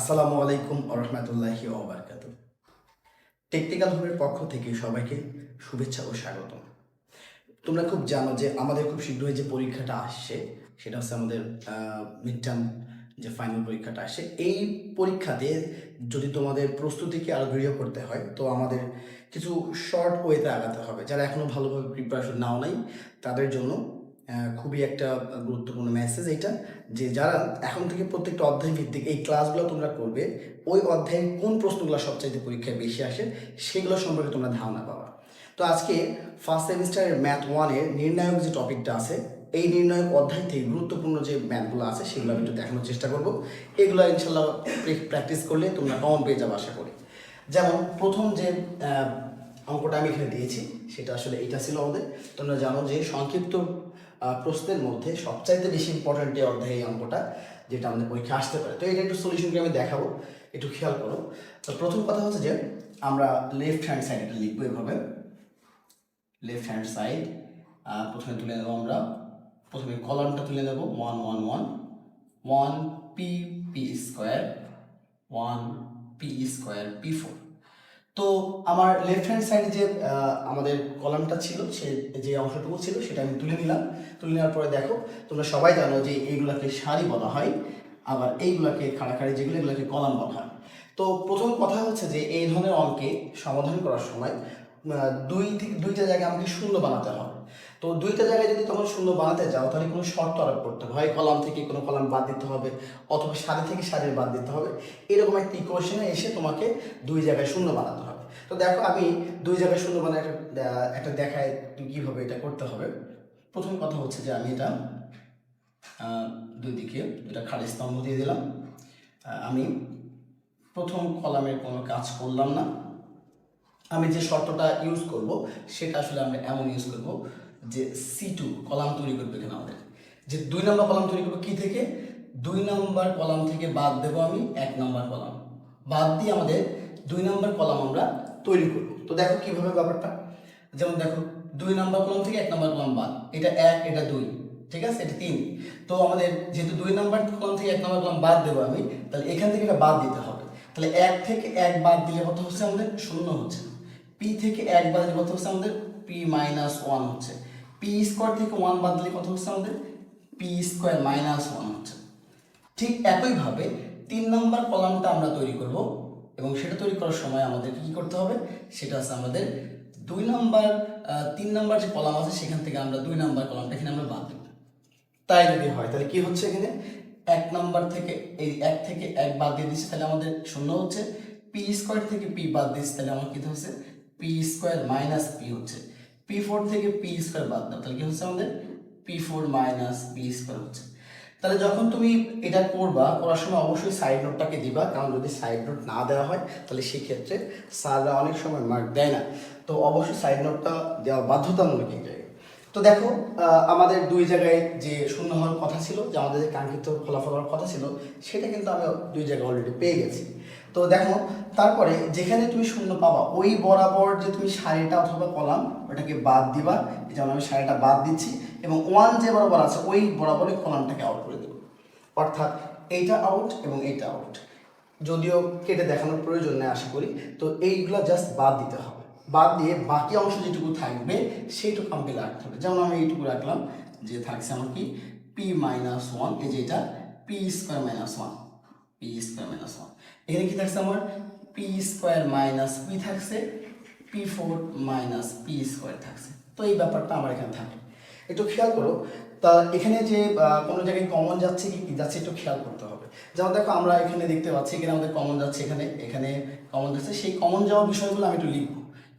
আসসালামু আলাইকুম রহমতুল্লাহি ওবরকাত টেকনিক্যাল হোমের পক্ষ থেকে সবাইকে শুভেচ্ছা ও স্বাগত তোমরা খুব জানো যে আমাদের খুব শীঘ্রই যে পরীক্ষাটা আসছে, সেটা হচ্ছে আমাদের মিড টার্ম যে ফাইনাল পরীক্ষাটা আসে এই পরীক্ষাতে যদি তোমাদের প্রস্তুতিকে আরও দৃঢ় করতে হয়, তো আমাদের কিছু শর্ট ওয়েতে আগাতে হবে। যারা এখনও ভালোভাবে প্রিপারেশন নাও নাই, তাদের জন্য খুবই একটা গুরুত্বপূর্ণ মেসেজ এটা যে যারা এখন থেকে প্রত্যেকটা অধ্যায় ভিত্তিক এই ক্লাসগুলো তোমরা করবে, ওই অধ্যায়ের কোন প্রশ্নগুলো সবচাইতে পরীক্ষায় বেশি আসে, সেগুলো সম্পর্কে তোমরা ধারণা পাবা। তো আজকে ফার্স্ট সেমিস্টারের ম্যাথ ওয়ানের নির্ণায়ক যে টপিকটা আছে, এই নির্ণায়ক অধ্যায় থেকে গুরুত্বপূর্ণ যে ম্যাথগুলো আছে, সেগুলো আমি একটু দেখানোর চেষ্টা করব। এগুলো ইনশাল্লাহ প্র্যাকটিস করলে তোমরা কমন পেয়ে যাবে আশা করি। যেমন প্রথম যে অঙ্কটা আমি এখানে দিয়েছি, সেটা আসলে এটা ছিল আমাদের। তোমরা জানো যে সংক্ষিপ্ত প্রশ্নের মধ্যে সবচাইতে বেশি ইম্পর্ট্যান্ট যে অধ্যায় এই অঙ্কটা, যেটা আমাদের পরীক্ষা আসতে পারে। তো এটা একটু সলিউশনকে আমি দেখাবো, একটু খেয়াল করো। তো প্রথম কথা হচ্ছে যে, আমরা লেফট হ্যান্ড সাইড এটা লিখব এভাবে। লেফট হ্যান্ড সাইড প্রথমে তুলে নেব আমরা। প্রথমে কলামটা তুলে নেব one one one one P P square one P square P four তো আমার লেফট হ্যান্ড সাইডে যে আমাদের কলামটা ছিল, সে যে অংশটুকু ছিল, সেটা আমি তুলে নিলাম। তুলে নেওয়ার পরে দেখো, তোমরা সবাই জানো যে এইগুলাকে সারি বলা হয়, আবার এইগুলাকে খাড়াখাড়ি যেগুলো, এগুলোকে কলাম বলা হয়। তো প্রথম কথা হচ্ছে যে এই ধরনের অঙ্কে সমাধান করার সময় দুই থেকে, দুইটা জায়গায় আমাকে শূন্য বানাতে হবে। তো দুইটা জায়গায় যদি তোমরা শূন্য বানাতে যাও, তাহলে কোনো শর্ত আরোপ করতে হবে। হয় কলাম থেকে কোনো কলাম বাদ দিতে হবে, অথবা সারি থেকে সারি বাদ দিতে হবে। এরকম একটা ইকুয়েশনে এসে তোমাকে দুই জায়গায় শূন্য বানাতে হবে। তো দেখো, আমি দুই জায়গায় শূন্য বানায় একটা একটা দেখায় কীভাবে এটা করতে হবে। প্রথম কথা হচ্ছে যে আমি এটা দুই দিকে দুটা খালি স্তম্ভ দিয়ে দিলাম। আমি প্রথম কলামের কোনো কাজ করলাম না। আমি যে শর্তটা ইউজ করব, সেটা আসলে আমরা এমন ইউজ করব যে সি টু কলাম তৈরি করবে এখানে আমাদের। যে দুই নম্বর কলাম তৈরি করব কি থেকে? দুই নম্বর কলাম থেকে বাদ দেবো আমি এক নম্বর কলাম। বাদ দিয়ে আমাদের দুই নম্বর কলাম আমরা তৈরি করব। তো দেখো কীভাবে ব্যাপারটা? যেমন দেখো, দুই নম্বর কলাম থেকে এক নম্বর কলাম বাদ। এটা এক, এটা দুই। ঠিক আছে? এটা তিন। তো আমাদের যেহেতু দুই নম্বর কলাম থেকে এক নম্বর কলাম বাদ দেবো আমি, তাহলে এখান থেকে এটা বাদ দিতে হবে। তাহলে এক থেকে এক বাদ দিলে কত হচ্ছে আমাদের? শূন্য হচ্ছে পি থেকে এক বাদ দিলে কত হচ্ছে আমাদের? পি মাইনাস ওয়ান হচ্ছে। পি স্কোয়ার থেকে ওয়ান বাদ দিলে কত হচ্ছে আমাদের? পি স্কোয়ার মাইনাস ওয়ান হচ্ছে। ঠিক একইভাবে তিন নম্বর কলামটা আমরা তৈরি করব এবং সেটা তৈরি করার সময় আমাদের কি করতে হবে? সেটা হচ্ছে আমাদের দুই নম্বর তিন নম্বর যে কলাম আছে, সেখান থেকে আমরা দুই নম্বর কলামটা এখানে আমরা বাদ দেব তাই যদি হয়, তাহলে কি হচ্ছে এখানে? এক নম্বর থেকে, এই এক থেকে এক বাদ দিয়ে দিচ্ছি, তাহলে আমাদের শূন্য হচ্ছে। পি স্কোয়ার থেকে পি বাদ দিচ্ছি, তাহলে আমার কি হচ্ছে? পি স্কোয়ার মাইনাস পি হচ্ছে। পি থেকে পি স্কোয়ার বাদ দাও। তাহলে কি হচ্ছে আমাদের? P four minus P square হচ্ছে। তাহলে যখন তুমি এটা করবা, করার সময় অবশ্যই সাইড নোটটাকে দিবা। কারণ যদি সাইড নোট না দেওয়া হয়, তাহলে সেক্ষেত্রে স্যাররা অনেক সময় মার্ক দেয় না। তো অবশ্যই সাইড নোটটা দেওয়া বাধ্যতামূলক তো দেখো আমাদের দুই জায়গায় যে শূন্য হওয়ার কথা ছিল, যে আমাদের যে কাঙ্ক্ষিত ফলাফল হওয়ার কথা ছিল, সেটা কিন্তু আমি দুই জায়গায় অলরেডি পেয়ে গেছি। তো দেখো, তারপরে যেখানে তুমি শূন্য পাবা, ওই বরাবর যে তুমি সারিটা অথবা কলাম, ওটাকে বাদ দিবা যেমন আমি সারিটা বাদ দিচ্ছি, এবং ওয়ান যে বরাবর আছে, ওই বরাবরই কলামটাকে আউট করে দেবো। অর্থাৎ এইটা আউট এবং এইটা আউট যদিও কেটে দেখানোর প্রয়োজন নেই, আশা করি। তো এইগুলো জাস্ট বাদ দিতে হবে। বাদ দিয়ে বাকি অংশ যেটুকু থাকবে, সেইটুকু আমাকে রাখতে হবে। যেমন আমি এইটুকু রাখলাম, যে থাকছে আমার কি? পি মাইনাস ওয়ান এই যে এটা P square minus one P square minus one এখানে কি থাকছে আমার? পি স্কোয়ার মাইনাস পি থাকছে P four minus P square থাকছে। তো এই ব্যাপারটা আমার এখানে থাকে একটু খেয়াল করো, তা এখানে যে কোনো জায়গায় কমন যাচ্ছে কি? যাচ্ছে একটু খেয়াল করতে হবে। যেমন দেখো আমরা এখানে দেখতে পাচ্ছি, এখানে আমাদের কমন যাচ্ছে এখানে এখানে কমন যাচ্ছে। সেই কমন যাওয়া বিষয়গুলো আমি একটু লিখব।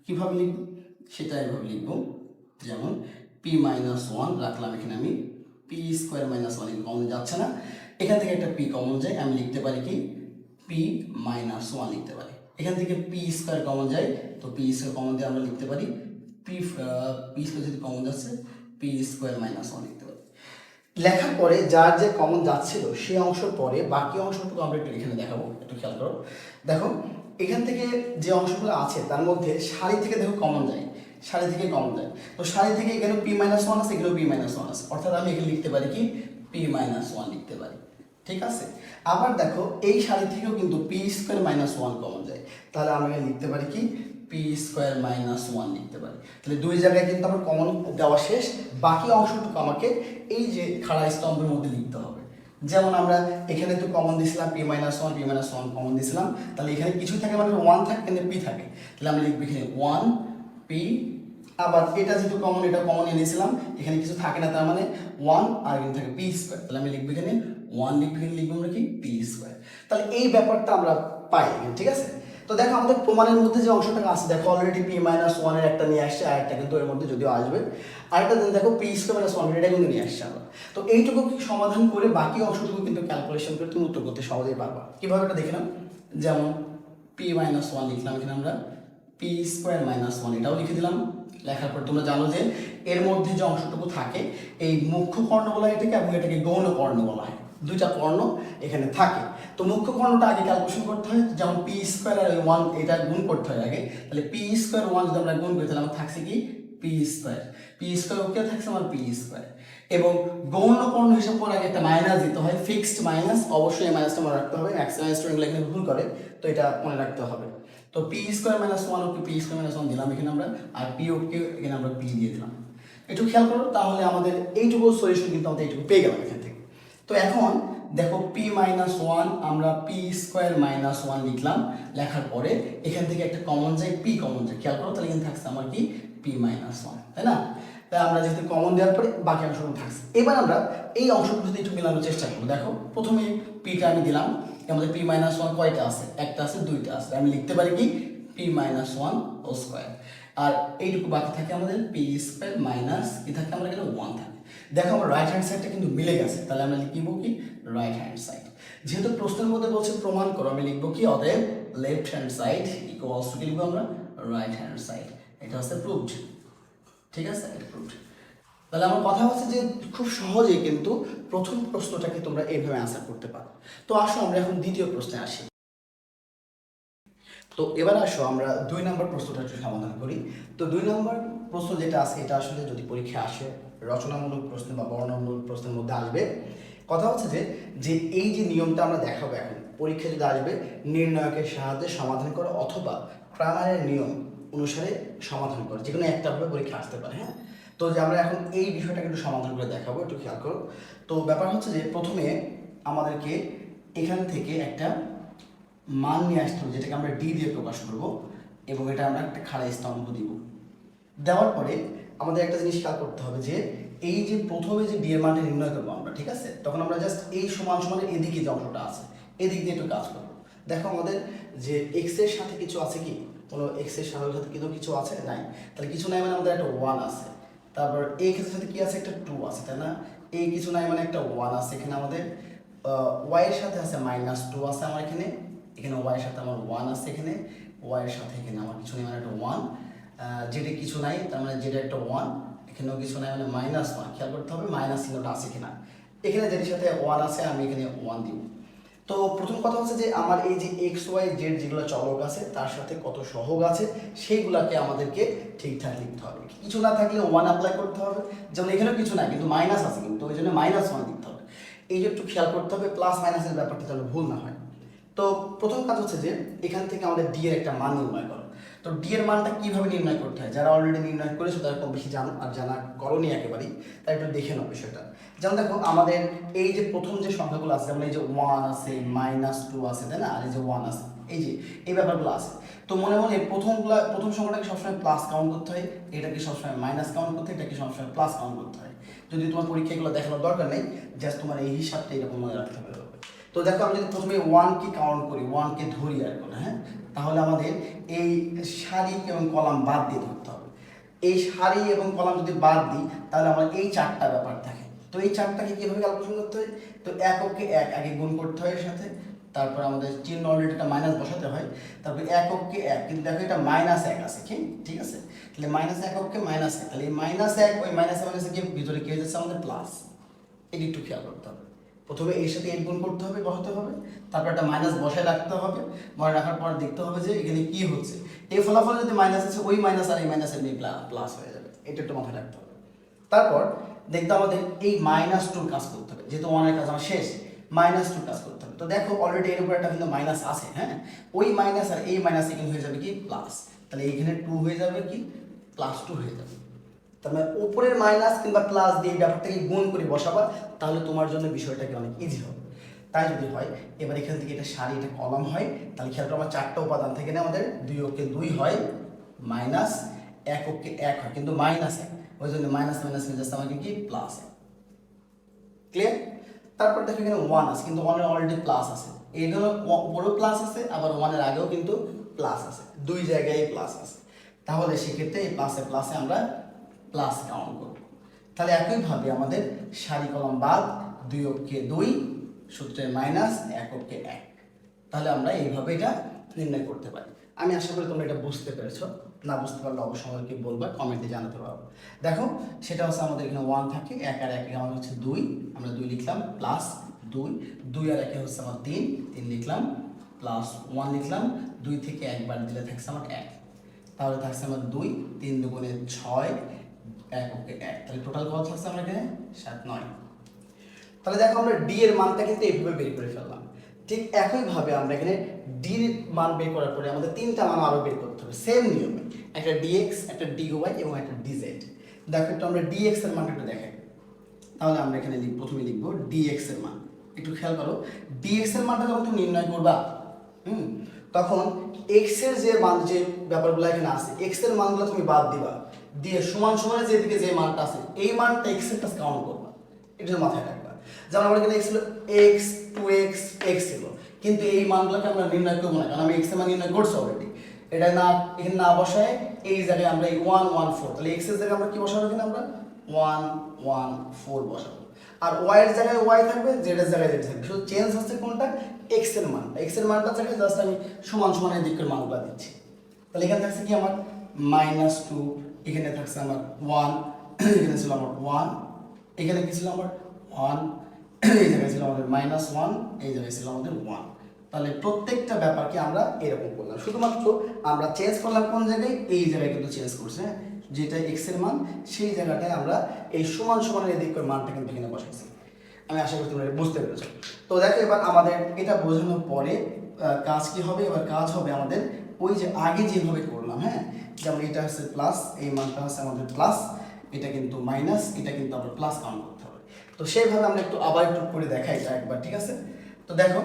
কীভাবে লিখব? সেটা এভাবে লিখব। যেমন পি মাইনাস ওয়ান রাখলাম এখানে আমি। P square minus one common যাচ্ছে না। এখান থেকে একটা পি কমন যায়, আমি লিখতে পারি কি? পি মাইনাস ওয়ান লিখতে পারি। এখান থেকে পি স্কোয়ার কমন যায়, তো পি স্কোয়ার কমন দিয়ে আমরা লিখতে পারি পি পি স্কোয়ার যদি কমন যাচ্ছে পি স্কোয়ার মাইনাস ওয়ান লিখতে পারি। লেখার পরে যার যে কমন যাচ্ছিল সেই অংশের পরে বাকি অংশটুকু আমরা একটু এখানে দেখাবো, একটু খেয়াল করো। দেখো এখান থেকে যে অংশগুলো আছে, তার মধ্যে শাড়ি থেকে দেখো কমন যায়। শাড়ি থেকে কমন যায়। তো শাড়ি থেকে এখানে পি মাইনাস ওয়ান আছে, এখানেও পি মাইনাস ওয়ান আছে। অর্থাৎ আমি এখানে লিখতে পারি কি? পি মাইনাস ওয়ান লিখতে পারি। ঠিক আছে? আবার দেখো, এই শাড়ি থেকেও কিন্তু P square minus one common যায়। তাহলে আমরা লিখতে পারি কি? পি স্কোয়ার মাইনাস ওয়ান লিখতে পারি। তাহলে দুই জায়গায় কিন্তু আমার কমন দেওয়া শেষ। বাকি অংশটুকু আমাকে এই যে খাড়া স্তম্ভের মধ্যে লিখতে হবে। যেমন আমরা এখানে তো কমন দিয়েছিলাম P minus one P minus one common দিয়েছিলাম তাহলে এখানে কিছু থাকে মানে ওয়ান থাকে কিন্তু পি থাকে। তাহলে আমরা লিখব এখানে ওয়ান পি আবার এটা যেহেতু কমন এটা কমন এনেছিলাম এখানে কিছু থাকে না, তার মানে ওয়ান আর এখানে থাকে পি স্কোয়ার তাহলে আমি লিখব এখানে ওয়ান লিখব, এখানে লিখব আমরা কি? পি স্কোয়ার তাহলে এই ব্যাপারটা আমরা পাই ঠিক আছে? তো দেখো আমাদের প্রমাণের মধ্যে যে অংশটা আছে, দেখো অলরেডি পি মাইনাস ওয়ানের একটা নিয়ে আসছে, আর একটা কিন্তু এর মধ্যে যদিও আসবে। আরেকটা দেখো পি স্কোয়ার মাইনাস ওয়ান এটা কিন্তু নিয়ে আসছে আমরা তো এইটুকু সমাধান করে বাকি অংশটুকু কিন্তু ক্যালকুলেশন করে তুমি উত্তর করতে সহজেই পারবা। কীভাবে এটা দেখলাম যেমন পি মাইনাস ওয়ান লিখলাম এখানে আমরা। পি স্কোয়ার মাইনাস ওয়ান এটাও লিখে দিলাম। লেখার পর তোমরা জানো যে এর মধ্যে যে অংশটুকু থাকে, এই মুখ্য কর্ণ বলা হয় এটাকে, এবং এটাকে গৌণ কর্ণ বলা হয়। দুইটা কর্ণ এখানে থাকে। তো মুখ্য কর্ণটা আগে ক্যালকুলেশন করতে হয়, যেমন পি স্কোয়ার আর ওয়ান এটা গুণ করতে হয় আগে। তাহলে পি স্কোয়ার ওয়ান যদি আমরা গুণ করি, তাহলে আমার থাকছে কি? P square P square okay থাকছে? আমার পি স্কোয়ার এবং গৌণ কর্ণ হিসাব করে আগে একটা মাইনাস দিতে হয় ফিক্সড মাইনাস অবশ্যই মাইনাসটা মনে রাখতে হবে। ম্যাক্সিমাম স্টুডেন্ট এখানে ভুল করে, তো এটা মনে রাখতে হবে। তো P square minus one okay P square minus one দিলাম এখানে আমরা, আর পি ওকে এখানে আমরা পি দিয়ে দিলাম। একটু খেয়াল করো, তাহলে আমাদের এইটুকু সলিউশন কিন্তু আমাদের এইটুকু পেয়ে গেলাম এখান থেকে। তো এখন দেখো পি মাইনাস ওয়ান আমরা পি স্কোয়ার মাইনাস ওয়ান লিখলাম, লেখার পরে এখান থেকে একটা কমন যায় পি কমন যায়। খেয়াল করো, তাহলে এখানে থাকছে আমার কি? পি মাইনাস ওয়ান তাই না? তাই আমরা যেহেতু কমন দেওয়ার পরে বাকি অংশগুলো থাকছে। এবার আমরা এই অংশগুলো যদি একটু মেলানোর চেষ্টা করব দেখো, প্রথমে পিটা আমি দিলাম আমাদের পি মাইনাস ওয়ান কয়টা আছে? একটা আছে, দুইটা আছে। আমি লিখতে পারি কি? পি মাইনাস ওয়ান ও স্কোয়ার আর এইটুকু বাকি থাকে আমাদের পি স্কোয়ার মাইনাস কি থাকে? আমরা এখানে ওয়ান থাকে। দেখো, আমার রাইট হ্যান্ড সাইডটা কিন্তু মিলে গেছে। তাহলে আমরা লিখব কি? রাইট হ্যান্ড সাইড যেহেতু প্রশ্নের মধ্যে বলছে প্রমাণ করো, আমি লিখব কি? অতএব left hand side equals to লিখব আমরা? রাইট হ্যান্ড সাইড এটা হচ্ছে প্রুভড ঠিক আছে? এটা প্রুভড তাহলে আমার কথা হচ্ছে যে খুব সহজেই কিন্তু প্রথম প্রশ্নটাকে তোমরা এইভাবে আনসার করতে পারো। তো আসো, আমরা এখন দ্বিতীয় প্রশ্নে আসি। তো এবার আসো, আমরা দুই নম্বর প্রশ্নটা একটু সমাধান করি। তো দুই নম্বর প্রশ্ন যেটা আছে, এটা আসলে যদি পরীক্ষা আসে রচনামূলক প্রশ্ন বা বর্ণনামূলক প্রশ্নের মধ্যে আসবে। কথা হচ্ছে যে যে এই যে নিয়মটা আমরা দেখাবো এখন, পরীক্ষা যদি আসবে, নির্ণায়কের সাহায্যে সমাধান করো অথবা প্রামাণের নিয়ম অনুসারে সমাধান করো যে কোনো একটা ভাবে পরীক্ষা আসতে পারে হ্যাঁ? তো যে আমরা এখন এই বিষয়টাকে একটু সমাধান করে দেখাবো, একটু খেয়াল করো। তো ব্যাপার হচ্ছে যে, প্রথমে আমাদেরকে এখান থেকে একটা মান নিয়ে আসতে হবে, যেটাকে আমরা ডি দিয়ে প্রকাশ করব এবং এটা আমরা একটা খাড়া স্তম্ভ দিব। দেওয়ার পরে আমাদের একটা জিনিস খেয়াল করতে হবে যে এই যে প্রথমে যে ডি এর মানটা নির্ণয় করব আমরা, ঠিক আছে? তখন আমরা জাস্ট এই সমান সমান এদিকে যে অংশটা আছে, এদিক দিয়ে একটু কাজ করব। দেখো আমাদের যে এক্সের সাথে কিছু আছে কি? কোনো এক্সের সাথে কিন্তু কিছু আছে? নাই। তাহলে কিছু নাই মানে আমাদের একটা ওয়ান আছে। তারপর এই ক্ষেত্রের সাথে কি আছে? একটা টু আছে, তাই না? এই কিছু নাই মানে একটা ওয়ান আছে এখানে আমাদের। ওয়াই এর সাথে আছে মাইনাস টু আছে আমার এখানে। এখানে ওয়াই এর সাথে আমার ওয়ান আছে এখানে। ওয়াই এর সাথে এখানে আমার কিছু নেই মানে একটা ওয়ান যেটা কিছু নাই, তার মানে যেটা একটা ওয়ান এখানেও কিছু নাই মানে মাইনাস ওয়ান খেয়াল করতে হবে মাইনাস চিহ্নটা আছে কিনা। এখানে যেটির সাথে ওয়ান আছে, আমি এখানে ওয়ান দিব। তো প্রথম কথা হচ্ছে যে, আমার এই যে এক্স ওয়াই জেড যেগুলো চলক আছে, তার সাথে কত সহগ আছে, সেইগুলাকে আমাদেরকে ঠিকঠাক লিখতে হবে। কিছু না থাকলে ওয়ান অ্যাপ্লাই করতে হবে। যেমন এখানেও কিছু নাই, কিন্তু মাইনাস আছে, কিন্তু ওই জন্য মাইনাস ওয়ান দিতে হবে। এই যে একটু খেয়াল করতে হবে প্লাস মাইনাসের ব্যাপারটা যেন ভুল না হয়। তো প্রথম কাজ হচ্ছে যে, এখান থেকে আমাদের ডি এর একটা মান নির্ণয় করো। তো ডি এর মানটা কীভাবে নির্ণয় করতে হয়? যারা অলরেডি নির্ণয় করেছ, তারা কম বেশি জানো আর জানা করনি একেবারেই, তাই একটু দেখে নাও বিষয়টা। যেমন দেখো, আমাদের এই যে প্রথম যে সংখ্যাগুলো আছে, যেমন এই যে ওয়ান আছে মাইনাস টু আছে, তাই না? আর এই যে ওয়ান আছে, এই যে, এই ব্যাপারগুলো আছে। তো মনে মনে প্রথমগুলা, প্রথম সংখ্যাটাকে সবসময় প্লাস কাউন্ট করতে হয়, এটাকে সবসময় মাইনাস কাউন্ট করতে হয়, এটাকে সবসময় প্লাস কাউন্ট করতে হয়। যদি তোমার পরীক্ষাগুলো দেখানোর দরকার নেই জাস্ট তোমার এই হিসাবটা এরকম মনে রাখতে হবে। তো দেখো আমি যদি প্রথমে ওয়ানকে কাউন্ট করি ওয়ানকে ধরি আর কোনো হ্যাঁ? তাহলে আমাদের এই সারি এবং কলাম বাদ দিয়ে ধরতে হবে। এই সারি এবং কলাম যদি বাদ দিই, তাহলে আমার এই চারটা ব্যাপার থাকে। তো এই চারটাকে কীভাবে ক্যালকুলেশন করতে হয়? তো এককে এক, আগে গুণ করতে হয় এর সাথে, তারপর আমাদের চিহ্ন অলরেডি একটা মাইনাস বসাতে হয়। তারপর এককে এক, কিন্তু দেখো এটা মাইনাস এক আছে, কি? ঠিক আছে? তাহলে মাইনাস এককে মাইনাস এক, তাহলে এই মাইনাস এক, ওই মাইনাস মাইনাসে গিয়ে ভিতরে কি হয়ে যাচ্ছে? আমাদের প্লাস এটি একটু খেয়াল করতে হবে। প্রথমে এর সাথে এর গুণ করতে হবে, বসাতে হবে, তারপর একটা মাইনাস বসায় রাখতে হবে, মনে রাখার পর দেখতে হবে যে এখানে কি হচ্ছে। এই ফলাফল যদি মাইনাস আছে, ওই মাইনাস আর এই মাইনাসের নিয়ে প্লাস হয়ে যাবে। এটা একটু মাথায় রাখতে হবে। তারপর দেখতে আমাদের এই মাইনাস টুর কাজ করতে হবে। যেহেতু ওয়ানের কাজ আমার শেষ মাইনাস টু কাজ করতে হবে। তো দেখো অলরেডি এর উপর একটা কিন্তু মাইনাস আছে হ্যাঁ? ওই মাইনাস আর এই মাইনাস এখানে হয়ে যাবে কি? প্লাস তাহলে এইখানে টু হয়ে যাবে কি? প্লাস টু হয়ে যাবে। তার মানে উপরের মাইনাস কিংবা প্লাস দিয়ে ব্যাপারটাকে গুণ করে বসাবা, তাহলে তোমার জন্য বিষয়টাকে অনেক ইজি হবে। তাই যদি হয়, এবার এখান থেকে এটা সারি, এটা কলম হয়, তাহলে খেয়াল করো আমার চারটা উপাদান থেকে না আমাদের দুই অক্ষে দুই হয় মাইনাস এক অক্ষে এক হয়, কিন্তু মাইনাস এক। ওই জন্য মাইনাস মাইনাস মিলে আমাকে কি? প্লাস এক। ক্লিয়ার তারপর দেখো এখানে ওয়ান আছে, কিন্তু ওয়ানের অলরেডি প্লাস আছে। এইগুলো বড় প্লাস আছে, আবার ওয়ানের আগেও কিন্তু প্লাস আছে। দুই জায়গায় প্লাস আছে। তাহলে সেক্ষেত্রে এই প্লাসে প্লাসে আমরা প্লাস কাউন্ট করব তাহলে একইভাবে আমাদের সারি কলম বাদ দুই অক্ষে দুই, সূত্রের মাইনাস এক অক্ষে এক। তাহলে আমরা এইভাবে এটা নির্ণয় করতে পারি। আমি আশা করি তোমরা এটা বুঝতে পেরেছ। না বুঝতে পারলে অবশ্যই আমাদেরকে বলবা কমেন্টে জানাতে পারব দেখো, সেটা হচ্ছে আমাদের এখানে ওয়ান থাকে, এক আর একে আমাদের হচ্ছে দুই। আমরা দুই লিখলাম প্লাস দুই। দুই আর একে হচ্ছে আমার তিন তিন লিখলাম প্লাস ওয়ান লিখলাম, দুই থেকে একবার দিলে থাকছে আমার এক। তাহলে থাকছে আমার দুই, তিন দুগুণে ছয় এক ওকে এক, তাহলে টোটাল কত থাকছে আমার এখানে? সাত, নয়। তাহলে দেখো আমরা ডি এর মানটা কিন্তু এইভাবে বের করে ফেললাম। ঠিক একইভাবে আমরা এখানে ডি এর মান বের করার পরে আমাদের তিনটা মান আরও বের করতে হবে। সেম নিয়মে। একটা ডিএক্স একটা ডিওয়াই এবং একটা ডিজেড দেখো একটু আমরা ডিএক্স এর মানটা একটু দেখাই। তাহলে আমরা এখানে প্রথমে লিখব ডিএক্স এর মান। একটু খেয়াল করো ডিএক্স এর মানটা যখন তুমি নির্ণয় করবা, হুম, তখন এক্সের যে মান, যে ব্যাপারগুলো এখানে আছে এক্সের মানগুলো তুমি বাদ দিবা। দিয়ে সমান সমানে যেদিকে যে মানটা আছে, এই মানটা এক্সের কাছে কাউন্ট করবা। এটা মাথায় রাখবা। যেমন আমার এখানে এক্স ছিল এক্স টু এক্স এক্স ছিল। কিন্তু এই মানগুলোকে আমরা নির্ণয় করব না, কারণ আমি এক্সের মান নির্ণয় করছি অলরেডি এটা না, এখানে না বসায় এই জায়গায় আমরা এই ওয়ান ওয়ান ফোর তাহলে এক্সের জায়গায় আমরা কি বসাবো এখানে আমরা? ওয়ান ওয়ান ফোর বসাবো। আর ওয়াই এর জায়গায় ওয়াই থাকবে জেড এর জায়গায় জেড থাকবে। শুধু চেঞ্জ হচ্ছে কোনটা? এক্সের মান। এক্সের মানটা জায়গায় জাস্ট আমি সমান সমান এই দিকের মানগুলো দিচ্ছি। তাহলে এখানে থাকছে কি আমার? মাইনাস টু এখানে থাকছে আমার ওয়ান এখানে ছিল আমার ওয়ান এখানে কি ছিল আমার ওয়ান এই জায়গায় ছিল আমাদের মাইনাস ওয়ান এই জায়গায় ছিল আমাদের ওয়ান তাহলে প্রত্যেকটা ব্যাপারকে আমরা এরকম করলাম। শুধুমাত্র আমরা চেঞ্জ করলাম কোন জায়গায়? এই জায়গায় কিন্তু চেঞ্জ করছে হ্যাঁ? যেটা এক্সের মান, সেই জায়গাটায় আমরা এই সমান সমানের এদিক করে মানটা কিন্তু এখানে বসাইছি। আমি আশা করি তোমরা বুঝতে পেরেছ। তো দেখো এবার আমাদের এটা বোঝানোর পরে কাজ কি হবে? এবার কাজ হবে আমাদের ওই যে আগে যেভাবে করলাম হ্যাঁ? যেমন এটা হচ্ছে প্লাস এই মানটা হচ্ছে আমাদের প্লাস এটা কিন্তু মাইনাস এটা কিন্তু আবার প্লাস কাউন্ট করতে হবে। তো সেইভাবে আমরা একটু আবার একটু করে দেখাই এটা একবার ঠিক আছে? তো দেখো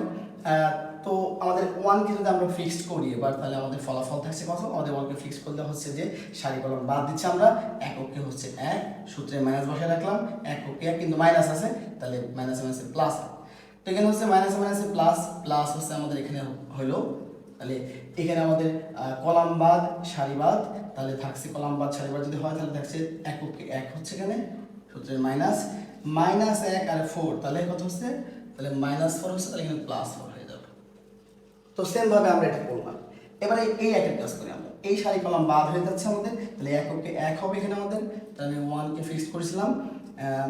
তো আমাদের ওয়ানকে যদি আমরা ফিক্সড করি, এবার তাহলে আমাদের ফলাফল থাকছে কত? আমাদের ওয়ানকে ফিক্স করলে হচ্ছে যে সারি কলম বাদ দিচ্ছি আমরা, এককে হচ্ছে এক, সূত্রে মাইনাস বসে রাখলাম, এককে এক কিন্তু মাইনাস আছে, তাহলে মাইনাস মাইনাসে প্লাস তো এখানে হচ্ছে মাইনাস মাইনাসে প্লাস প্লাস হচ্ছে আমাদের এখানে হলো তাহলে এখানে আমাদের আহ, কলাম বাদ সারি তাহলে থাকছে কলাম বাদ সারি যদি হয় তাহলে থাকছে এককে এক হচ্ছে এখানে সূত্রের মাইনাস মাইনাস এক আর ফোর তাহলে কত হচ্ছে? তাহলে মাইনাস ফোর হচ্ছে তাহলে এখানে প্লাস ফোর হয়ে যাবে। তো সেমভাবে আমরা এটা করলাম। এবারে এই একের কাজ করি আমরা। এই সারি কলাম বাদ হয়ে যাচ্ছে আমাদের তাহলে এককে এক হবে এখানে আমাদের। তাহলে ওয়ানকে ফিক্স করেছিলাম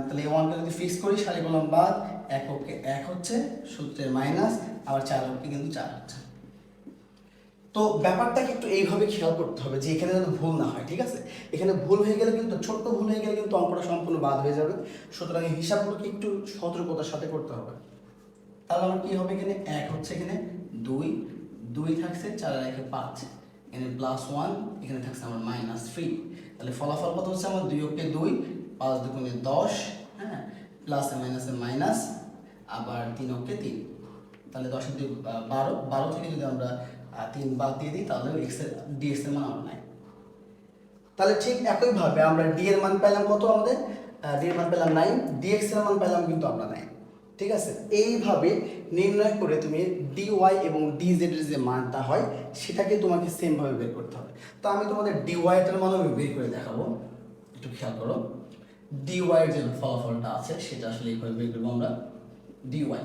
তাহলে ওয়ানকে যদি ফিক্স করি সারি কলাম বাদ এককে এক হচ্ছে সূত্রের মাইনাস আবার চার অঙ্কে কিন্তু চার হচ্ছে। তো ব্যাপারটাকে একটু এইভাবে খেয়াল করতে হবে যে এখানে যেন ভুল না হয়, ঠিক আছে? এখানে ভুল হয়ে গেলে কিন্তু, ছোট্ট ভুল হয়ে গেলে কিন্তু অঙ্কটা সম্পূর্ণ বাদ হয়ে যাবে। সুতরাং এই হিসাবগুলোকে একটু সতর্কতার সাথে করতে হবে। তাহলে আমার কি হবে এখানে? এক হচ্ছে এখানে দুই দুই থাকছে, চার আর একে পাঁচ। এখানে প্লাস ওয়ান এখানে থাকছে আমার মাইনাস থ্রি তাহলে ফলাফল কত হচ্ছে? আমার দুই অক্ষে দুই, পাঁচ দুগুণে দশ হ্যাঁ? প্লাসে মাইনাসে মাইনাস আবার তিন অক্ষে তিন। তাহলে দশের দুই বারো বারো থেকে যদি আমরা তিন বাদ দিয়ে দিই, তাহলে এক্সের ডিএক্স এর মান আমার নাই। তাহলে ঠিক একইভাবে আমরা ডি এর মান পেলাম কত আমাদের? ডি এর মান পেলাম নাইন ডিএক্স এর মান পেলাম কিন্তু আমরা নাইন ঠিক আছে? এইভাবে নির্ণয় করে তুমি ডিওয়াই এবং ডিজেড এর যে মানটা হয়, সেটাকে তোমাকে সেম ভাবে বের করতে হবে। তো আমি তোমাদের ডি ডিওয়াইটার মানও আমি বের করে দেখাবো। একটু খেয়াল করো। ডিওয়াই এর যে ফলাফলটা আছে, সেটা আসলে এইভাবে বের করব আমরা। ডিওয়াই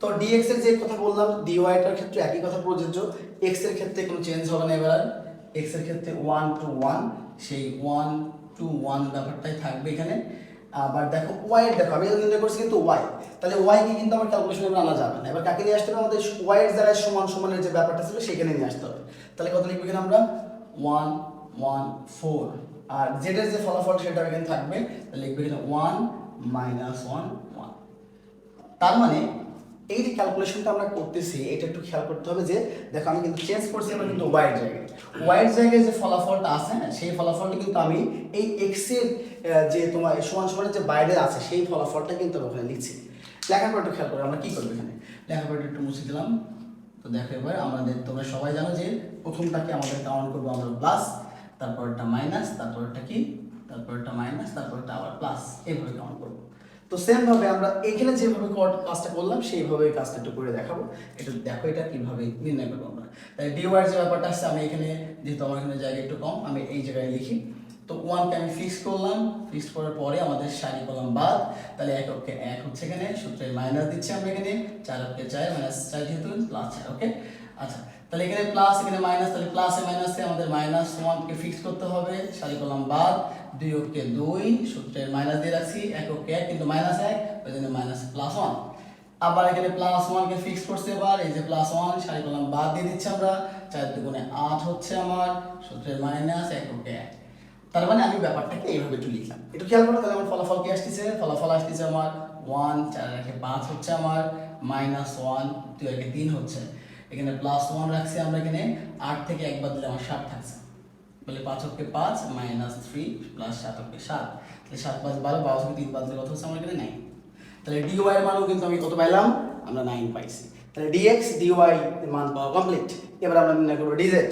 তো ডিএক্স এর যে কথা বললাম ডিওয়াইটার ক্ষেত্রে একই কথা প্রযোজ্য। এক্সের ক্ষেত্রে কোনো চেঞ্জ হবে না এবার এক্সের ক্ষেত্রে ওয়ান টু ওয়ান সেই ওয়ান টু ওয়ান ব্যাপারটাই থাকবে এখানে। আবার দেখো ওয়াই এর, দেখো আমি নির্ণয় করছি কিন্তু ওয়াই তাহলে ওয়াই কে কিন্তু আমার ক্যালকুলেশনে আনা যাবে না। এবার কাকে নিয়ে আসতে হবে? আমাদের ওয়াই এর জায়গায় সমান সমানের যে ব্যাপারটা ছিল, সেখানে নিয়ে আসতে হবে। তাহলে কত লিখব এখানে আমরা? ওয়ান ওয়ান ফোর আর জেড এর যে ফলাফল, সেটা এখানে থাকবে। তাহলে লিখব এখানে ওয়ান মাইনাস ওয়ান ওয়ান তার মানে এই যে ক্যালকুলেশনটা আমরা করতেছি, এটা একটু খেয়াল করতে হবে যে, দেখো আমি কিন্তু চেঞ্জ করছি, আমরা কিন্তু ওয়াইড জায়গায়। ওয়াইড জায়গায় যে ফলাফলটা আছে না সেই ফলাফলটা কিন্তু আমি এই এক্সের যে তোমার সমান সমানের যে বাইরে আছে, সেই ফলাফলটা কিন্তু ওখানে লিখছি লেখার পর একটু খেয়াল করো, আমরা কি করব এখানে? লেখার পর একটু মুছে দিলাম। তো দেখো এবার আমাদের তোমরা সবাই জানো যে, প্রথমটাকে আমাদের কাউন্ট করব আমরা প্লাস তারপরটা মাইনাস তারপরটা কি? তারপরটা মাইনাস তারপরটা আবার প্লাস এইভাবে কাউন্ট করব। তো সেম ভাবে আমরা এখানে যেভাবে কাজটা করলাম সেইভাবে কাজটা একটু করে দেখাবো। একটু দেখো, এটা কীভাবে নির্ণয় করব আমরা। তাই ডিওয়ার যে ব্যাপারটা আছে, আমি এখানে, যেহেতু আমার এখানে জায়গা একটু কম, আমি এই জায়গায় লিখি। তো ওয়ানকে আমি ফিক্স করলাম। ফিক্স করার পরে আমাদের সারি করলাম বাদ। তাহলে এক অক্ষে এক হচ্ছে এখানে সূত্রে মাইনাস দিচ্ছি আমরা এখানে। চার অক্ষে চার মাইনাস চার যেহেতু প্লাস চার ওকে আচ্ছা তাহলে এখানে প্লাস এখানে মাইনাস তাহলে প্লাসে মাইনাসে আমাদের মাইনাস ওয়ানকে ফিক্স করতে হবে। সারি করলাম বাদ, দুই অক্ষে দুই সূত্রের মাইনাস দিয়ে রাখছি, এক অক্ষে এক, কিন্তু মাইনাস এক, ওই জন্য মাইনাস প্লাস ওয়ান আবার এখানে প্লাস ওয়ানকে ফিক্স করতে এবার, এই যে প্লাস ওয়ান সারি করলাম বাদ দিয়ে দিচ্ছি আমরা, চার দুগুণে আট হচ্ছে আমার সূত্রের মাইনাস এক অক্ষে এক। তার মানে আমি ব্যাপারটাকে এইভাবে একটু লিখলাম। একটু খেয়াল করো, তাহলে আমার ফলাফল কি আসতেছে? ফলাফল আসতেছে আমার ওয়ান চার রেখে পাঁচ হচ্ছে আমার মাইনাস ওয়ান দুই রেখে তিন হচ্ছে। এখানে প্লাস ওয়ান রাখছি আমরা এখানে, আট থেকে একবার দিলে আমার সাত থাকছে। বলে পাঁচ অক্ষে পাঁচ মাইনাস থ্রি প্লাস সাত অক্ষে সাত। তাহলে সাত পাঁচ বারো বারো থেকে তিন পাঁচ দিলে কত হচ্ছে আমার এখানে নাইন তাহলে ডিওয়াই এর মানও কিন্তু আমি কত পাইলাম? আমরা নাইন পাইছি। তাহলে ডিএক্স ডিওয়াই এর মান পাওয়া কমপ্লিট এবার আমরা নির্ণয় করব ডিজেড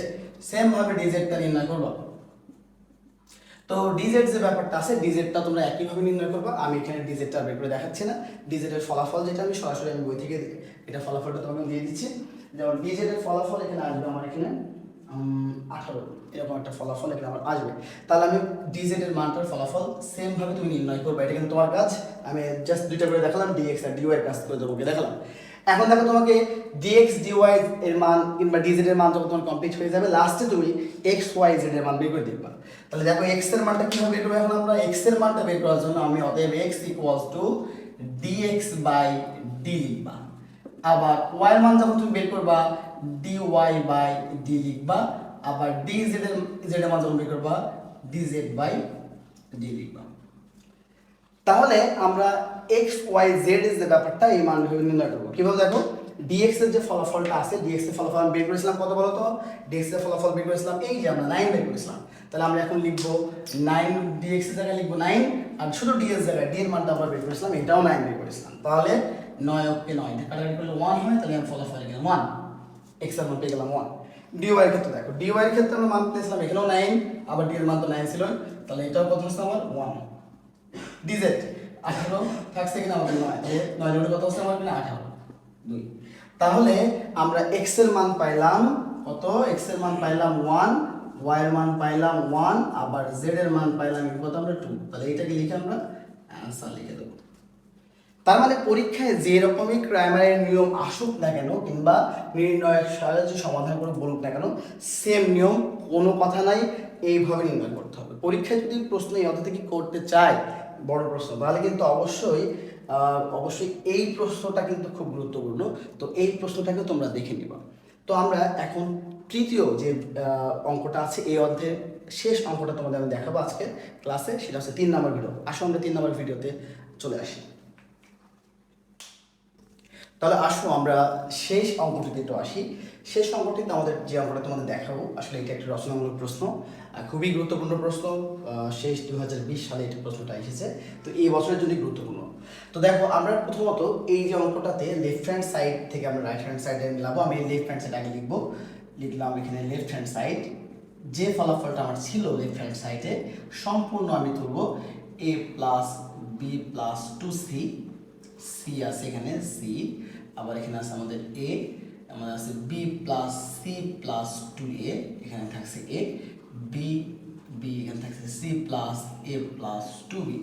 সেম ভাবে ডিজেডটা নির্ণয় করব। তো ডিজেড যে ব্যাপারটা আছে ডিজেডটা তোমরা একইভাবে নির্ণয় করবে। আমি এখানে ডিজেডটা বের করে দেখাচ্ছি না। ডিজেডের ফলাফল যেটা আমি সরাসরি আমি বই থেকে, এটা ফলাফলটা তোমাকে দিয়ে দিচ্ছি। যেমন ডিজেডের ফলাফল এখানে আসবে আমার এখানে আঠারো। এরকম একটা ফলাফল এখানে আমার আসবে। তাহলে আমি ডিজেড এর মানটার ফলাফল সেম ভাবে তুমি নির্ণয় করবে। এটা কিন্তু তোমার কাজ। আমি জাস্ট দুইটা করে দেখালাম ডিএক্স আর ডিওয়াই কাজ করে তোমাকে দেখালাম। এখন দেখো তোমাকে ডিএক্স ডিওয়াই এর মান কিংবা ডিজেড এর মান যখন তোমার কমপ্লিট হয়ে যাবে লাস্টে তুমি এক্স ওয়াই জেড এর মান বের করে দেখবা। তাহলে দেখো এক্সের মানটা কীভাবে বের করব? এখন আমরা এক্সের মানটা বের করার জন্য আমি অতএব X equals to dx by D লিখবা আবার ওয়াই এর মান যখন তুমি বের করবা ডি ওয়াই বাই ডি লিখবা, আবার ডি জেড এর জেড এর মান যখন বের করবা ডি জেড বাই ডি লিখবা। তাহলে আমরা এক্স ওয়াই জেড এর যে ব্যাপারটা, এই মান নির্ণয় করব। কীভাবে দেখো? ডিএক্স এর যে ফলাফলটা আছে ডিএক্স এর ফলাফল আমি বের করেছিলাম কত বলো তো? ডিএক্স এর ফলাফল বের করেছিলাম, এই যে আমরা নাইন বের করেছিলাম। তাহলে আমরা এখন লিখব নাইন ডিএক্স এর জায়গায় লিখব নাইন আর শুধু ডিএস জায়গায় ডি এর মানটা আমরা বের করেছিলাম, এটাও নাইন বের করেছিলাম। তাহলে নয় অক্ষে নয়। কাটাকাটি করলে ওয়ান হয়, তাহলে আমি ফলাফল গেলাম ওয়ান এক্সের মান পেয়ে গেলাম ওয়ান ডিওয়াই ক্ষেত্রে দেখো ডিওয়াই ক্ষেত্রে আমরা মান পেয়েছিলাম এখানেও নাইন আবার ডি এর মান তো নাইন ছিল। তাহলে এটাও কত হচ্ছে আমার ওয়ান ডিজেড আঠারো, থাকছে কিনা আমাদের নয়। তাহলে নয় জনের কত হচ্ছে আমার কিনা আঠারো। দুই। তাহলে আমরা এক্সের মান পাইলাম কত? এক্সের মান পাইলাম ওয়ান ওয়াই এর মান পাইলাম ওয়ান আবার জেড এর মান পাইলাম কত? আমরা টু তাহলে এটাকে লিখে আমরা অ্যান্সার লিখে দেবো। তার মানে পরীক্ষায় যে রকমই ক্রাইমারের নিয়ম আসুক না কেন, কিংবা নির্ণয়ের সাহায্য সমাধান করে বলুক না কেন সেম নিয়ম কোনো কথা নাই, এইভাবে নির্ণয় করতে হবে। পরীক্ষায় যদি প্রশ্ন এই অর্থ থেকে করতে চায়, বড় প্রশ্ন, তাহলে কিন্তু অবশ্যই অবশ্যই এই প্রশ্নটা কিন্তু খুব গুরুত্বপূর্ণ। তো এই প্রশ্নটাকে তোমরা দেখে নিবা। তো আমরা এখন তৃতীয় যে অঙ্কটা আছে এই অধ্যায়ের শেষ অঙ্কটা তোমাদের আমি দেখাবো আজকে ক্লাসে, সেটা হচ্ছে তিন নম্বর ভিডিও আসো আমরা তিন নম্বর ভিডিওতে চলে আসি। তাহলে আসো আমরা শেষ অঙ্কটিতে একটু আসি। শেষ অঙ্কটিতে আমাদের যে অঙ্কটা তোমাদের দেখাবো, আসলে এটা একটি রচনামূলক প্রশ্ন খুবই গুরুত্বপূর্ণ প্রশ্ন শেষ দু হাজার বিশ সালে এই প্রশ্নটা এসেছে, তো এই বছরের জন্যই গুরুত্বপূর্ণ। তো দেখো, আমরা প্রথমত এই যে অঙ্কটাতে লেফট হ্যান্ড সাইড থেকে আমরা রাইট হ্যান্ড সাইডে মিলাবো, আমি লেফট হ্যান্ড সাইড আগে লিখব, লিখলাম এখানে লেফট হ্যান্ড সাইড যে ফলাফলটা আমার ছিল লেফট হ্যান্ড সাইডে সম্পূর্ণ আমি তুলবো A plus B plus two C C আছে এখানে সি আবার এখানে আছে আমাদের এ আমাদের আছে B plus C plus two A এখানে থাকছে এ বি বি এখানে থাকছে C plus A plus two B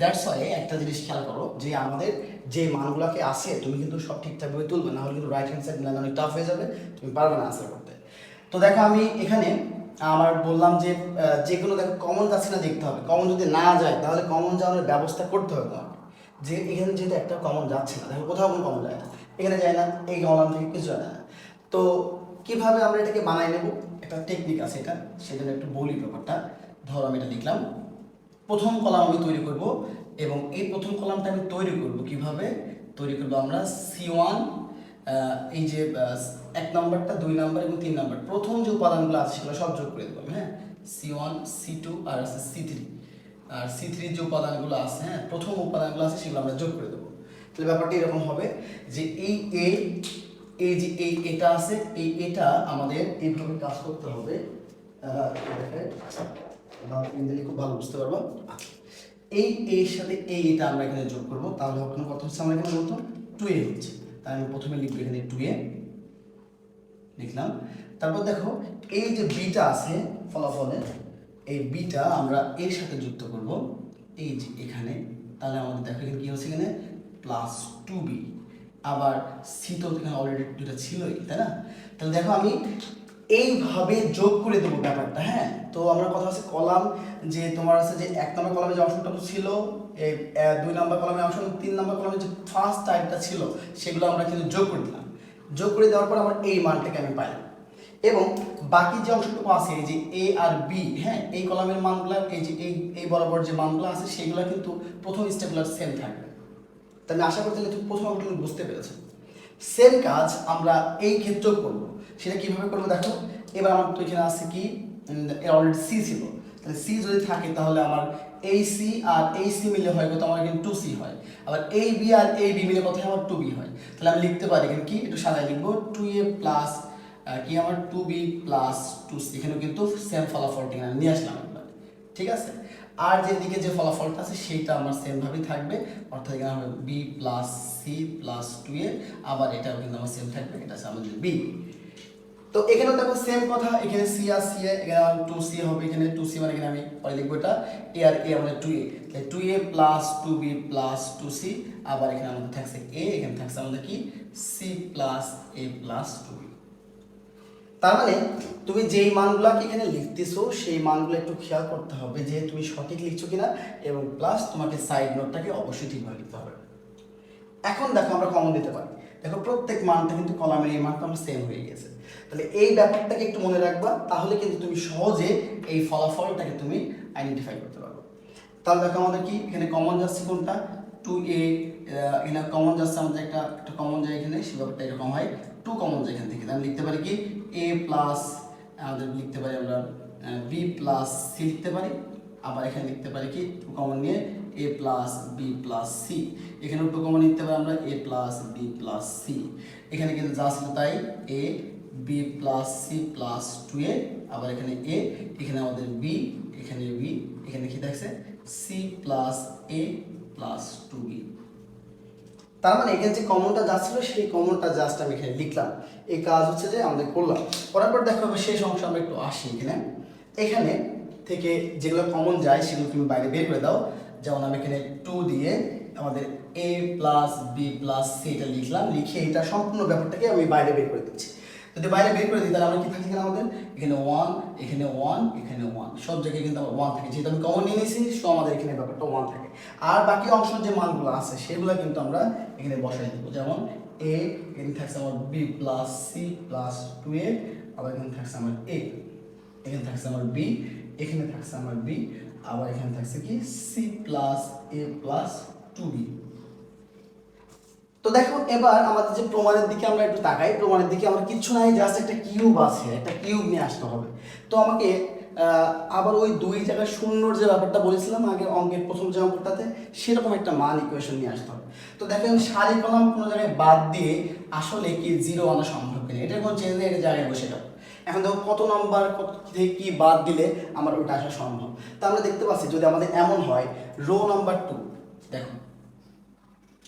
that's why একটা জিনিস খেয়াল করো, যে আমাদের যে মানগুলোকে আসে তুমি কিন্তু সব ঠিকঠাকভাবে তুলবে, না হলে কিন্তু রাইট হ্যান্ড সাইড মিলানো অনেক টাফ হয়ে যাবে, তুমি পারবে না আনসার করতে। তো দেখো আমি এখানে আমার বললাম যে যে কোনো দেখো কমন যাচ্ছে না দেখতে হবে। কমন যদি না যায়, তাহলে কমন যাওয়ার ব্যবস্থা করতে হবে যে এখানে যেহেতু একটা কমন যাচ্ছে না, দেখো কোথাও কোনো কমন যায় না, এখানে যায় না, এই কমন থেকে কিছু যায় না। তো কীভাবে আমরা এটাকে বানাই নেব? একটা টেকনিক আছে এটা, সেজন্য একটু বলি ব্যাপারটা। ধরো আমি এটা লিখলাম, প্রথম কলাম আমি তৈরি করব, এবং এই প্রথম কলামটা আমি তৈরি করব কীভাবে? তৈরি করব আমরা সি ওয়ান এই যে এক নাম্বারটা, দুই নাম্বার এবং তিন নাম্বার। প্রথম যে উপাদানগুলো আছে সেগুলো সব যোগ করে দেবো হ্যাঁ? সি ওয়ান সি টু আর আছে সি থ্রি আর সি থ্রির যে উপাদানগুলো আছে হ্যাঁ প্রথম উপাদানগুলো আছে, সেগুলো আমরা যোগ করে দেবো। তাহলে ব্যাপারটা এরকম হবে যে এই এ এই যে এই এটা আছে, এই এটা আমাদের এইভাবে কাজ করতে হবে। খুব ভালো বুঝতে পারব। এই এর সাথে এই এটা আমরা এখানে যোগ করব। তাহলে ওখানে কত হচ্ছে আমরা এখানে বলতো টু এ হচ্ছে। তাই আমি প্রথমে লিখব এখানে টু এ লিখলাম। তারপর দেখো, এই যে বিটা আছে ফলাফলে এই বিটা আমরা এর সাথে যুক্ত করব। এই যে এখানে, তাহলে আমাদের দেখো এখানে কি হচ্ছে এখানে? প্লাস টু বি আবার সি তো এখানে অলরেডি দুটা ছিলই, তাই না? তাহলে দেখো আমি এইভাবে যোগ করে দেবো ব্যাপারটা হ্যাঁ? তো আমরা কথা হচ্ছে কলাম, যে তোমার আছে যে এক নম্বর কলামে যে অংশটা ছিল, এই দুই নম্বর কলামে অংশ তিন নম্বর কলামে যে ফার্স্ট টাইপটা ছিল, সেগুলো আমরা কিন্তু যোগ করে দিলাম। যোগ করে দেওয়ার পর আমার এই মানটাকে আমি পাইলাম এবং বাকি যে অংশটুকু আছে, এই যে এ আর বি হ্যাঁ এই কলামের মানগুলো, এই যে, এই এই বরাবর যে মানগুলো আছে, সেগুলো কিন্তু প্রথম স্টেপগুলো সেম থাকবে। তা আমি আশা করতে তুমি প্রথম অংশ তুমি বুঝতে পেরেছ। সেম কাজ আমরা এই ক্ষেত্রেও করব। সেটা কীভাবে করব দেখো? এবার আমার তো এখানে আছে কি? অলরেডি সি ছিল। তাহলে সি যদি থাকে তাহলে আমার এই সি আর এই সি মিলে হয় কত? আমার এখানে টু সি হয়। আবার এই বি আর এই বি মিলে কত? আমার টু বি হয়। তাহলে আমি লিখতে পারি এখানে কি? একটু সাজায় লিখব। টু এ প্লাস কি আমার two B plus two C এখানেও কিন্তু সেম ফলাফলটি এখানে নিয়ে আসলাম ঠিক আছে? আর যেদিকে যে ফলাফলটা আছে সেটা আমার সেম ভাবেই থাকবে। অর্থাৎ এখানে আমার B plus C plus two A আবার এটাও কিন্তু আমার সেম থাকবে, এটা আছে আমাদের বি তো এখানেও দেখো সেম কথা, এখানে সি আর সি এ এখানে টু সি হবে, এখানে টু সি মানে এখানে আমি পরে লিখব এটা। এ আর এ আমাদের টু এ তাহলে two A plus two B plus two C আবার এখানে আমাদের থাকছে এ এখানে থাকছে আমাদের কি? C plus A plus two B তার মানে তুমি যেই মানগুলোকে এখানে লিখতেছো, সেই মানগুলো একটু খেয়াল করতে হবে যে তুমি সঠিক লিখছো কিনা এবং প্লাস তোমাকে সাইড নোটটাকে অবশ্যই ঠিকভাবে লিখতে হবে। এখন দেখো আমরা কমন দিতে পারি। দেখো প্রত্যেক মানটা কিন্তু কলামের এই মানটা আমার সেম হয়ে গেছে। তাহলে এই ব্যাপারটাকে একটু মনে রাখবা, তাহলে কিন্তু তুমি সহজে এই ফলাফলটাকে তুমি আইডেন্টিফাই করতে পারবে। তাহলে দেখো আমাদের কি? এখানে কমন যাচ্ছে কোনটা? টু এ এখানে কমন যাচ্ছে আমাদের একটা একটা কমন যায় এখানে, সে ব্যাপারটা এরকম হয়। টু কমন যায় এখান থেকে আমি লিখতে পারি কি? এ প্লাস আমাদের লিখতে পারি আমরা বি প্লাস সি লিখতে পারি। আবার এখানে লিখতে পারি কি টু কমন নিয়ে A plus B plus C এখানেও টু কমন নিতে পারি আমরা A plus B plus C এখানে কিন্তু যা ছিল তাই A B plus C plus two A আবার এখানে এ এখানে আমাদের বি এখানে বি এখানে কি থাকছে? C plus A plus two B তার মানে এখানে যে কমনটা যাচ্ছিল সেই কমনটা জাস্ট আমি এখানে লিখলাম। এই কাজ হচ্ছে যে আমাদের করলাম। করার পর দেখো শেষ অংশ আমরা একটু আসি এখানে। এখানে থেকে যেগুলো কমন যায়, সেগুলো তুমি বাইরে বের করে দাও। যেমন আমি এখানে টু দিয়ে আমাদের A plus B plus C এটা লিখলাম। লিখে এটা সম্পূর্ণ ব্যাপারটাকে আমি বাইরে বের করে দিচ্ছি। যদি বাইরে বের করে দিই, তাহলে আমরা কি থাকি এখানে আমাদের? এখানে ওয়ান এখানে ওয়ান এখানে ওয়ান সব জায়গায় কিন্তু আমার ওয়ান থাকে। যেহেতু আমি কমন নিয়ে নিয়েছি সো আমাদের এখানে ব্যাপারটা ওয়ান থাকে। আর বাকি অংশ যে মানগুলো আছে, সেগুলো কিন্তু আমরা এখানে বসাই দেবো। যেমন এ এখানে থাকছে আমার B plus C plus two A আবার এখানে থাকছে আমার এ এখানে থাকছে আমার বি এখানে থাকছে আমার বি আবার এখানে থাকছে কি? C plus A plus two B তো দেখো, এবার আমাদের যে প্রমাণের দিকে আমরা একটু তাকাই, প্রমাণের দিকে আমরা কিচ্ছু নাই জাস্ট একটা কিউব আছে, একটা কিউব নিয়ে আসতে হবে। তো আমাকে আবার ওই দুই জায়গায় শূন্যর যে ব্যাপারটা বলেছিলাম, আগে অঙ্কের প্রথম যে অঙ্কটাতে, সেরকম একটা মান ইকুয়েশন নিয়ে আসতে হবে। তো দেখেন সারি কলাম, কোনো জায়গায় বাদ দিয়ে আসলে কি জিরো আনা সম্ভব কিনা এটার কোনো চেঞ্জ নেই, এটা জায়গায় বসে যাবে। এখন দেখো, কত নম্বর কত থেকে কি বাদ দিলে আমার ওটা আসা সম্ভব? তা আমরা দেখতে পাচ্ছি, যদি আমাদের এমন হয়, রো নাম্বার টু দেখো,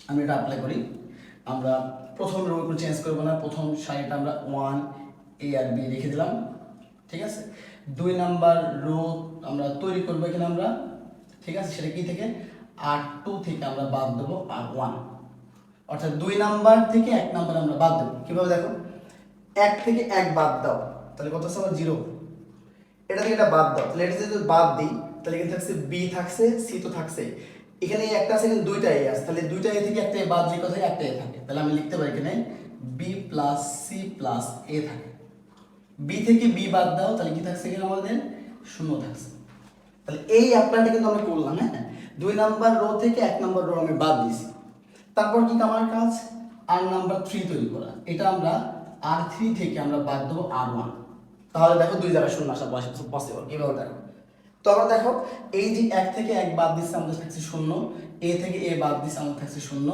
আমি এটা অ্যাপ্লাই করি। আমরা প্রথম রো একটু চেঞ্জ করব না, প্রথম সারিটা আমরা ওয়ান এ আর বি রেখে দিলাম, ঠিক আছে? দুই নাম্বার রো আমরা তৈরি করব এখানে আমরা, ঠিক আছে? সেটা কি থেকে? আর টু থেকে আমরা বাদ দেবো আর ওয়ান অর্থাৎ দুই নাম্বার থেকে এক নাম্বার আমরা বাদ দেবো। কীভাবে দেখো? এক থেকে এক বাদ দাও, তাহলে কত আছে আমার জিরো এটা থেকে এটা বাদ দাও। তাহলে এটা যদি বাদ দিই, তাহলে এখানে থাকছে বি থাকছে সি তো থাকছে এখানে একটা আছে দুইটা এ আছে। তাহলে দুইটা এ থেকে একটা এ বাদ দিলে কথা একটা এ থাকে। তাহলে আমি লিখতে পারি এখানে B plus C plus A থাকে। বি থেকে বি বাদ দাও, তাহলে কি থাকছে এখানে আমাদের? শূন্য থাকছে। তাহলে এই অ্যাপ্লাইটা কিন্তু আমরা করলাম হ্যাঁ? দুই নাম্বার রো থেকে এক নাম্বার রো আমি বাদ দিয়েছি। তারপর কিন্তু আমার কাজ? আর নাম্বার থ্রি তৈরি করা। এটা আমরা আর থ্রি থেকে আমরা বাদ দেবো আর ওয়ান তাহলে দেখো দুই জায়গায় শূন্য আসা পসিবল কীভাবে দেখো। তো আমরা দেখো, এই যে এক থেকে এক বাদ দিচ্ছে আমাদের থাকছে শূন্য, এ থেকে এ বাদ দিচ্ছে আমাদের থাকছে শূন্য,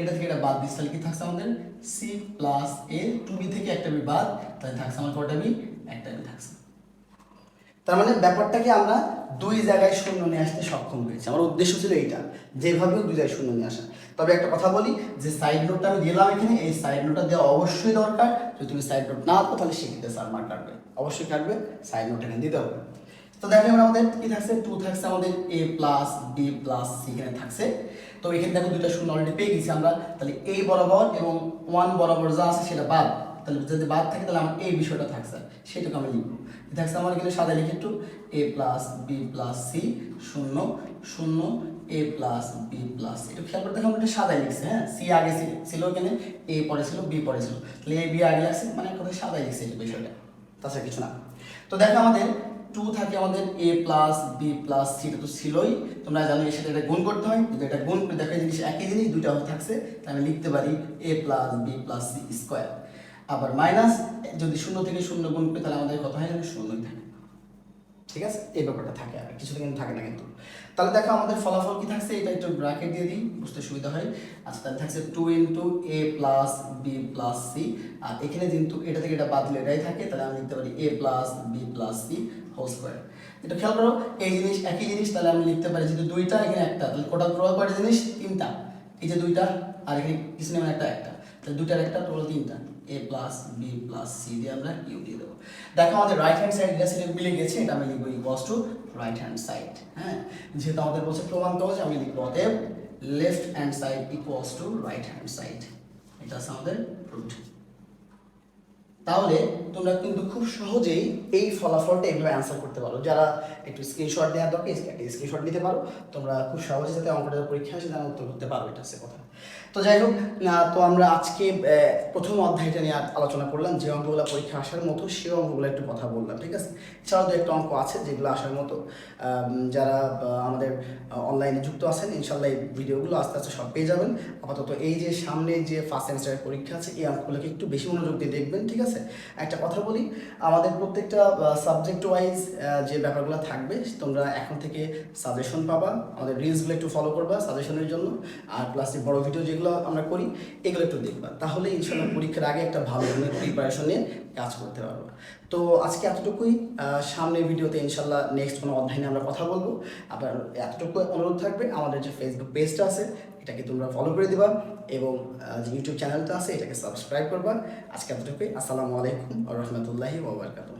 এটা থেকে এটা বাদ দিচ্ছে তাহলে কি থাকছে আমাদের? C plus A two B থেকে একটা বি বাদ, তাহলে থাকছে আমার কটা বি একটা বি থাকছে। তার মানে ব্যাপারটাকে আমরা দুই জায়গায় শূন্য নিয়ে আসতে সক্ষম হয়েছি। আমার উদ্দেশ্য ছিল এইটা, যেভাবেও দুই জায়গায় শূন্য নিয়ে আসা। তবে একটা কথা বলি, যে সাইড নোটটা আমি দিলাম এখানে, এই সাইড নোটটা দেওয়া অবশ্যই দরকার। যদি তুমি সাইড নোট না দাও তাহলে সেক্ষেত্রে স্যার মার্ক কাটবে। অবশ্যই কাটবে সাইড নোট এখানে দিতে হবে। তো দেখো এবার আমাদের কি থাকছে? টু থাকছে আমাদের A plus B plus C এখানে থাকছে। তো এখানে দেখো দুইটা শূন্য অলরেডি পেয়ে গেছি আমরা। তাহলে এ বরাবর এবং ওয়ান বরাবর যা আছে সেটা বাদ। তাহলে যদি বাদ থাকে তাহলে আমার এই বিষয়টা থাকছে। সেটাকে আমি লিখব। থাকছে? আমার কিন্তু সাদা লিখে একটু A plus B plus C শূন্য শূন্য এ প্লাস বি প্লাস একটু খেয়াল করে দেখো, আমরা এটা সাদাই লিখছে হ্যাঁ? সি আগে ছিল- এখানে এ পরে ছিল বি পরে ছিল। তাহলে এ বি আগে লাগছে মানে কথা সাদাই লিখছে এই বিষয়টা। তাছাড়া কিছু না। তো দেখো আমাদের টু থাকে আমাদের এ প্লাস বি প্লাস সিটা তো ছিলই। তোমরা জানো এর সাথে এটা গুণ করতে হয়। যদি এটা গুণ করে দেখো জিনিস একই জিনিস, দুইটা থাকছে, তাহলে আমি লিখতে পারি A plus B plus C square আবার মাইনাস যদি শূন্য থেকে শূন্য গুণ করি, তাহলে আমাদের কত হয়? শূন্যই থাকে। ঠিক আছে? এই ব্যাপারটা থাকে আর কিছুটা কিন্তু থাকে না কিন্তু। তাহলে দেখো আমাদের ফলাফল কি থাকছে? এটা একটু ব্র্যাকেট দিয়ে দিই, বুঝতে সুবিধা হয়। আচ্ছা তাহলে থাকছে two into A plus B plus C আর এখানে কিন্তু এটা থেকে এটা বাদ দিলে এটাই থাকে। তাহলে আমি লিখতে পারি A plus B plus C whole square এটা খেয়াল করো, এই জিনিস, একই জিনিস তাহলে আমি লিখতে পারি যেহেতু দুইটা, এখানে একটা। তাহলে কোটা প্রয়োগ করে জিনিস? তিনটা। এই যে দুইটা, আর এখানে কিছু নেই একটা একটা। তাহলে দুইটার একটা টোটাল তিনটা। A plus B plus C দিয়ে আমরা ইউ দিয়ে দেবো। দেখো আমাদের রাইট হ্যান্ড সাইড সেটা মিলে গেছে, এটা আমি লিখব equals to right hand side হ্যাঁ? যেহেতু আমাদের বলছে প্রমাণ করেছে আমি লিখব অতএব left hand side equals to right hand side এটা আছে আমাদের প্রুফ তাহলে তোমরা কিন্তু খুব সহজেই এই ফলাফলটা এইভাবে অ্যান্সার করতে পারো। যারা একটু স্ক্রিনশট দেওয়ার দরকার স্ক্রিনশট নিতে পারো। তোমরা খুব সহজে যাতে অঙ্কটা পরীক্ষা আসে তারা উত্তর করতে পারো এটা হচ্ছে কথা। তো যাই হোক তো আমরা আজকে প্রথম অধ্যায়টা নিয়ে আলোচনা করলাম, যে অঙ্কগুলো পরীক্ষা আসার মতো সেই অঙ্কগুলো একটু কথা বললাম, ঠিক আছে? এছাড়াও দু একটা অঙ্ক আছে যেগুলো আসার মতো যারা আমাদের অনলাইনে যুক্ত আছেন ইনশাল্লাহ এই ভিডিওগুলো আস্তে আস্তে সব পেয়ে যাবেন। আপাতত এই যে সামনে যে ফার্স্ট সেমিস্টারের পরীক্ষা আছে, এই অঙ্কগুলোকে একটু বেশি মনোযোগ দিয়ে দেখবেন, ঠিক আছে? একটা কথা বলি, আমাদের প্রত্যেকটা সাবজেক্ট ওয়াইজ যে ব্যাপারগুলো থাকবে, তোমরা এখন থেকে সাজেশন পাবা, আমাদের রিলসগুলো একটু ফলো করবা সাজেশনের জন্য, আর প্লাস বড় ভিডিও যেগুলো আমরা করি এগুলো একটু দেখবা। তাহলে ইনশাল্লাহ পরীক্ষার আগে একটা ভালো ধরনের প্রিপারেশন নিয়ে কাজ করতে পারব। তো আজকে এতটুকুই সামনের ভিডিওতে ইনশাল্লাহ নেক্সট কোনো অধ্যায় নিয়ে আমরা কথা বলব। আবার এতটুকু অনুরোধ থাকবে আমাদের যে ফেসবুক পেজটা আছে এটাকে তোমরা ফলো করে দিবা এবং যে ইউটিউব চ্যানেলটা আছে এটাকে সাবস্ক্রাইব করবা। আজকে এতটুকুই আসসালামু আলাইকুম রহমতুল্লাহি ওবরকাতুহ